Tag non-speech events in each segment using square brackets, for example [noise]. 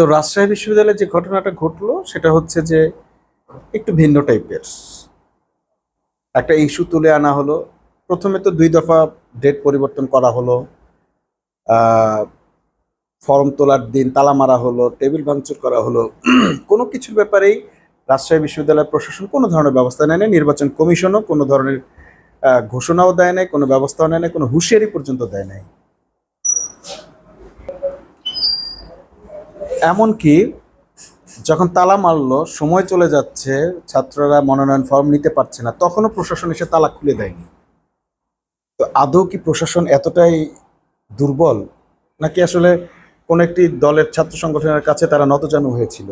তো রাজশাহী বিশ্ববিদ্যালয়ে যে ঘটনাটা ঘটলো, সেটা হচ্ছে যে একটু ভিন্ন টাইপের একটা ইস্যু তুলে আনা হলো। প্রথমে তো দুই দফা ডেট পরিবর্তন করা হলো। ফর্ম তোলার দিন তালা মারা হলো টেবিল ভাঙচুর করা হলো। [clears throat] কোনো কিছুর ব্যাপারেই রাজশাহী বিশ্ববিদ্যালয় প্রশাসন কোনো ধরনের ব্যবস্থা নেয় নির্বাচন কমিশনও কোনো ধরনের ঘোষণাও দেয় নাই, কোনো ব্যবস্থাও নেয় নাই, কোনো হুঁশিয়ারি পর্যন্ত দেয় নাই। এমনকি যখন তালা মারলো, সময় চলে যাচ্ছে, ছাত্ররা মনোনয়ন ফর্ম নিতে পারছে না, তখনও প্রশাসন এসে তালা খুলে দেয়নি। তো আদৌ কি প্রশাসন এতটাই দুর্বল? নাকি আসলে কোন একটি দলের ছাত্র সংগঠনের কাছে তারা নতজানু হয়েছিল?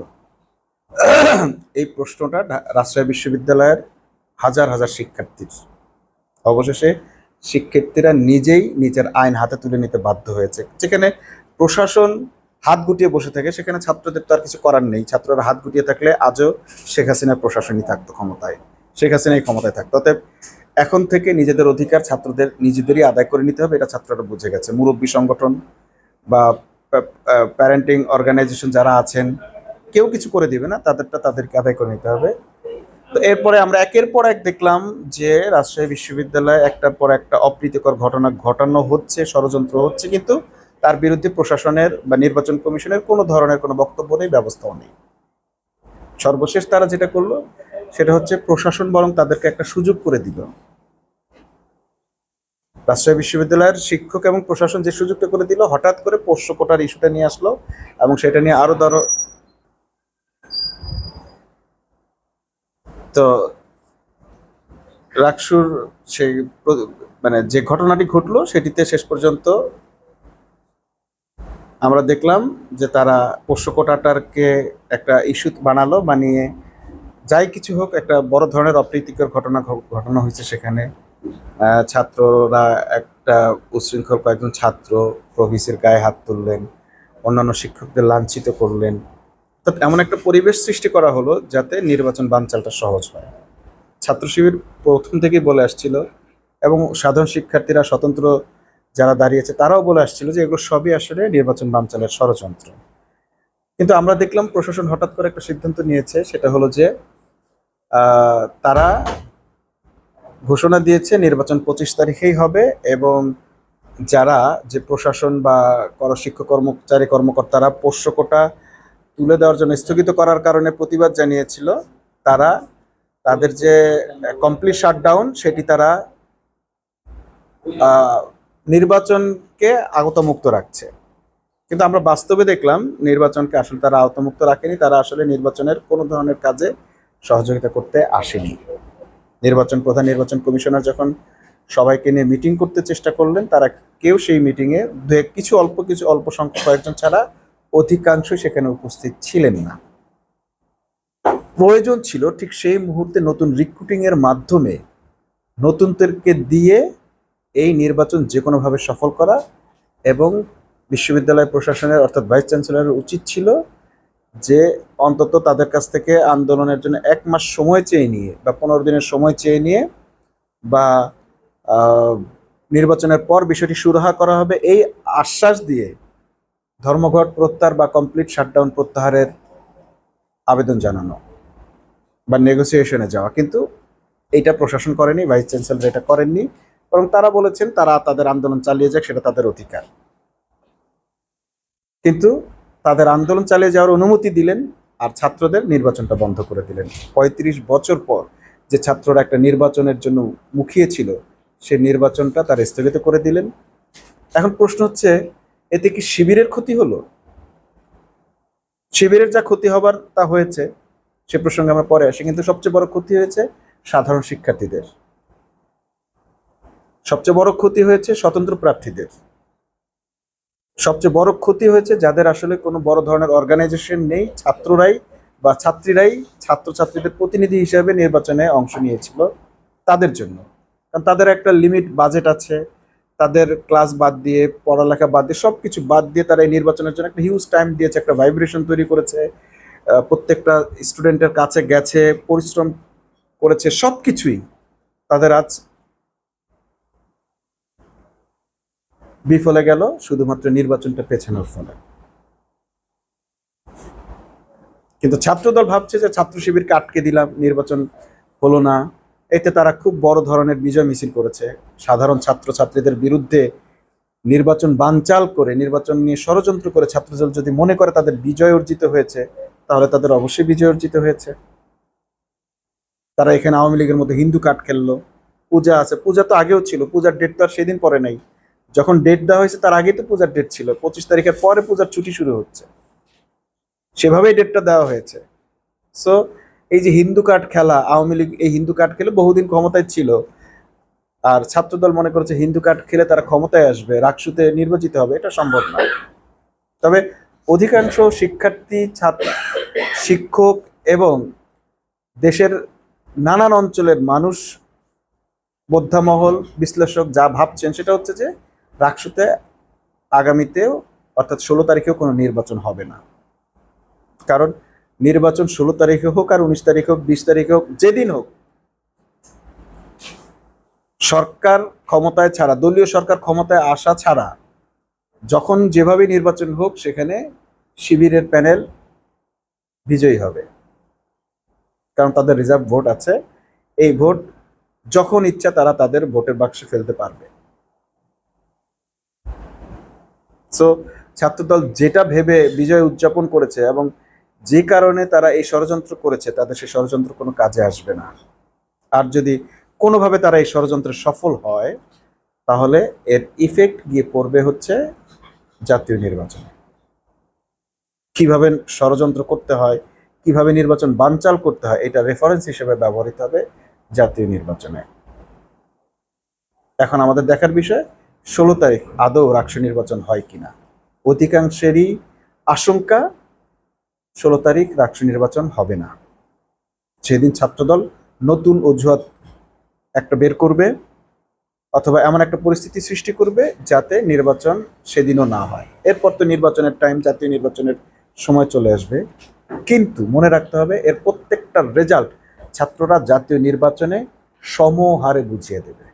এই প্রশ্নটা রাজশাহী বিশ্ববিদ্যালয়ের হাজার হাজার শিক্ষার্থীর। অবশেষে শিক্ষার্থীরা নিজেই নিজের আইন হাতে তুলে নিতে বাধ্য হয়েছে। যেখানে প্রশাসন হাত গুটিয়ে বসে থাকে, সেখানে ছাত্রদের তো আর কিছু করার নেই। ছাত্ররা হাত গুটিয়ে থাকলে আজও শেখ হাসিনার প্রশাসনই থাকতো ক্ষমতায়। শেখ হাসিনাই ক্ষমতায় থাকতো। অতএব এখন থেকে নিজেদের অধিকার ছাত্রদের নিজেদেরই আদায় করে নিতে হবে, এটা ছাত্ররা বুঝে গেছে। মুরব্বী সংগঠন বা প্যারেন্টিং অর্গানাইজেশন যারা আছেন, কেউ কিছু করে দিবে না, তাদেরটা তাদেরকে আদায় করে নিতে হবে। তো এরপরে আমরা একের পর এক দেখলাম যে রাজশাহী বিশ্ববিদ্যালয়ে একটার পর একটা অপ্রীতিকর ঘটনা ঘটানো হচ্ছে, ষড়যন্ত্র হচ্ছে, কিন্তু তার বিরুদ্ধে প্রশাসনের বা নির্বাচন কমিশনের কোনো ধরনের কোনো বক্তব্য নেই, ব্যবস্থাও নেই। সর্বশেষ তারা যেটা করল, সেটা হচ্ছে প্রশাসন বরং তাদেরকে একটা সুযোগ করে দিল। রাজশাহী বিশ্ববিদ্যালয়ের শিক্ষক এবং প্রশাসন যে সুযোগটা করে দিল, হঠাৎ করে পোষ্য কোটার ইস্যুটা নিয়ে আসলো এবং সেটা নিয়ে আরও ধরো তো রাকসুর সেই মানে যে ঘটনাটি ঘটলো, সেটিতে শেষ পর্যন্ত আমরা দেখলাম যে তারা পোষ্য কোটাটারকে একটা ইস্যু বানালো, বানিয়ে যাই কিছু হোক একটা বড় ধরনের অপ্রীতিকর ঘটনা ঘটানো হয়েছে সেখানে। ছাত্ররা একটা উশৃঙ্খল কয়েকজন ছাত্র প্রভিসের গায়ে হাত তুললেন, অন্যান্য শিক্ষকদের লাঞ্ছিত করলেন। অর্থাৎ এমন একটা পরিবেশ সৃষ্টি করা হলো যাতে নির্বাচন বানচালটা সহজ হয়। ছাত্র শিবির প্রথম থেকেই বলে আসছিল এবং সাধারণ শিক্ষার্থীরা স্বতন্ত্র যারা দাঁড়িয়েছে তারাও বলে আসছিল যে এগুলো সবই আসলে নির্বাচন বানচালের ষড়যন্ত্র। কিন্তু আমরা দেখলাম প্রশাসন হঠাৎ করে একটা সিদ্ধান্ত নিয়েছে, সেটা হলো যে তারা ঘোষণা দিয়েছে নির্বাচন পঁচিশ তারিখেই হবে এবং যারা যে প্রশাসন বা কর শিক্ষক কর্মচারী কর্মকর্তারা পোষ্য কোটা তুলে দেওয়ার জন্য স্থগিত করার কারণে প্রতিবাদ জানিয়েছিল, তারা তাদের যে কমপ্লিট শাটডাউন সেটি তারা নির্বাচনকে আগতমুক্ত রাখছে। কিন্তু আমরা বাস্তবে দেখলাম নির্বাচনকে আসলে তারা আওতামুক্ত রাখেনি, তারা আসলে নির্বাচনের কোনো ধরনের কাজে সহযোগিতা করতে আসেনি। নির্বাচন প্রধান, নির্বাচন কমিশনার যখন সবাইকে নিয়ে মিটিং করতে চেষ্টা করলেন, তারা কেউ সেই মিটিংয়ে কিছু অল্প কিছু অল্প সংখ্যক কয়েকজন ছাড়া অধিকাংশই সেখানে উপস্থিত ছিলেন না। প্রয়োজন ছিল ঠিক সেই মুহূর্তে নতুন রিক্রুটিংয়ের মাধ্যমে নতুনদেরকে দিয়ে এই নির্বাচন যে কোনোভাবে সফল করা এবং বিশ্ববিদ্যালয় প্রশাসনের অর্থাৎ ভাইস চ্যান্সেলরের উচিত ছিল যে অন্তত তাদের কাছ থেকে আন্দোলনের জন্য এক মাস সময় চেয়ে নিয়ে বা পনেরো দিনের সময় চেয়ে নিয়ে বা নির্বাচনের পর বিষয়টি সুরাহা করা হবে এই আশ্বাস দিয়ে ধর্মঘট প্রত্যাহার বা কমপ্লিট শাটডাউন প্রত্যাহারের আবেদন জানানো বা নেগোসিয়েশনে যাওয়া। কিন্তু এটা প্রশাসন করেনি, ভাইস চ্যান্সেলর এটা করেননি। বরং তারা বলেছেন তারা তাদের আন্দোলন চালিয়ে যাক, সেটা তাদের অধিকার। কিন্তু তাদের আন্দোলন চালিয়ে যাওয়ার অনুমতি দিলেন আর ছাত্রদের নির্বাচনটা বন্ধ করে দিলেন। পঁয়ত্রিশ বছর পর যে ছাত্ররা একটা নির্বাচনের জন্য মুখিয়েছিল সে নির্বাচনটা তারা স্থগিত করে দিলেন। এখন প্রশ্ন হচ্ছে, এতে কি শিবিরের ক্ষতি হলো? শিবিরের যা ক্ষতি হবার তা হয়েছে, সে প্রসঙ্গে আমরা পরে আসি, কিন্তু সবচেয়ে বড় ক্ষতি হয়েছে সাধারণ শিক্ষার্থীদের। সবচেয়ে বড় ক্ষতি হয়েছে স্বতন্ত্র প্রার্থীদের। সবচেয়ে বড় ক্ষতি হয়েছে যাদের আসলে কোনো বড় ধরনের অর্গানাইজেশন নেই, ছাত্ররাই বা ছাত্রীরাই ছাত্রছাত্রীদের প্রতিনিধি হিসেবে নির্বাচনে অংশ নিয়েছিল তাদের জন্য। কারণ তাদের একটা লিমিট বাজেট আছে, তাদের ক্লাস বাদ দিয়ে, পড়ালেখা বাদ দিয়ে সব কিছু বাদ দিয়ে তারা এই নির্বাচনের জন্য একটা হিউজ টাইম দিয়েছে, একটা ভাইব্রেশন তৈরি করেছে প্রত্যেকটা স্টুডেন্টের কাছে গেছে, পরিশ্রম করেছে সব কিছুই তাদের আজ বিফলে গেল, শুধুমাত্র নির্বাচনটা পেছানোর ফলে। কিন্তু ছাত্রদল ভাবছে যে ছাত্র শিবিরকে আটকে দিলাম, নির্বাচন হলো না। এতে তারা খুব বড় ধরনের বিজয় মিছিল করেছে। সাধারণ ছাত্রছাত্রীদের বিরুদ্ধে নির্বাচন বানচাল করে, নির্বাচন নিয়ে ষড়যন্ত্র করে ছাত্রদল যদি মনে করে তাদের বিজয় অর্জিত হয়েছে, তাহলে তাদের অবশ্যই বিজয় অর্জিত হয়েছে। তারা এখানে আওয়ামী লীগের মধ্যে হিন্দু কাঠ খেললো। পূজা আছে, পূজা তো আগেও ছিল, পূজার ডেট তো আর সেদিন পরে নাই। যখন ডেট দেওয়া হয়েছে, তার আগে তো পূজার ডেট ছিল। পঁচিশ তারিখের পরে পূজার ছুটি শুরু হচ্ছে। সেভাবেই ডেটটা দেওয়া হয়েছে। সো এই যে হিন্দু কার্ড খেলা, আওয়ামী লীগ এই হিন্দু কার্ড খেলে বহুদিন ক্ষমতায় ছিল। আর ছাত্রদল মনে করেছে হিন্দু কার্ড খেলে তারা ক্ষমতায় আসবে, রাকসুতে নির্বাচিত হবে, এটা সম্ভব না। তবে অধিকাংশ শিক্ষার্থী, ছাত্র, শিক্ষক এবং দেশের নানান অঞ্চলের মানুষ, বোদ্ধামহল, বিশ্লেষক যা ভাবছেন সেটা হচ্ছে যে রাকসুতে আগামীতেও, অর্থাৎ ষোলো তারিখেও কোনো নির্বাচন হবে না। কারণ নির্বাচন ষোলো তারিখে হোক আর উনিশ তারিখ হোক, বিশ তারিখে হোক, যেদিন হোক, সরকার ক্ষমতায় ছাড়া, দলীয় সরকার ক্ষমতায় আসা ছাড়া, যখন যেভাবে নির্বাচন হোক, সেখানে শিবিরের প্যানেল বিজয়ী হবে। কারণ তাদের রিজার্ভ ভোট আছে। এই ভোট যখন ইচ্ছা তারা তাদের ভোটের বাক্সে ফেলতে পারবে। সো ছাত্রদল যেটা ভেবে বিজয় উদযাপন করেছে এবং যে কারণে তারা এই ষড়যন্ত্র করেছে, তাদের সেই ষড়যন্ত্র কোনো কাজে আসবে না। আর যদি কোনোভাবে তারা এই ষড়যন্ত্রে সফল হয়, তাহলে এর ইফেক্ট গিয়ে পড়বে হচ্ছে জাতীয় নির্বাচনে। কীভাবে ষড়যন্ত্র করতে হয়, কীভাবে নির্বাচন বানচাল করতে হয়, এটা রেফারেন্স হিসেবে ব্যবহৃত হবে জাতীয় নির্বাচনে। এখন আমাদের দেখার বিষয় ষোলো তারিখ আদৌ রাষ্ট্র নির্বাচন হয় কিনা? অধিকাংশেরই আশঙ্কা, ষোলো তারিখ রাষ্ট্র নির্বাচন হবে না। সেদিন ছাত্রদল নতুন অজুহাত একটা বের করবে অথবা এমন একটা পরিস্থিতি সৃষ্টি করবে যাতে নির্বাচন সেদিনও না হয়। এরপর তো নির্বাচনের টাইম জাতীয় নির্বাচনের সময় চলে আসবে। কিন্তু মনে রাখতে হবে, এর প্রত্যেকটা রেজাল্ট ছাত্ররা জাতীয় নির্বাচনে সমহারে বুঝিয়ে দেবে।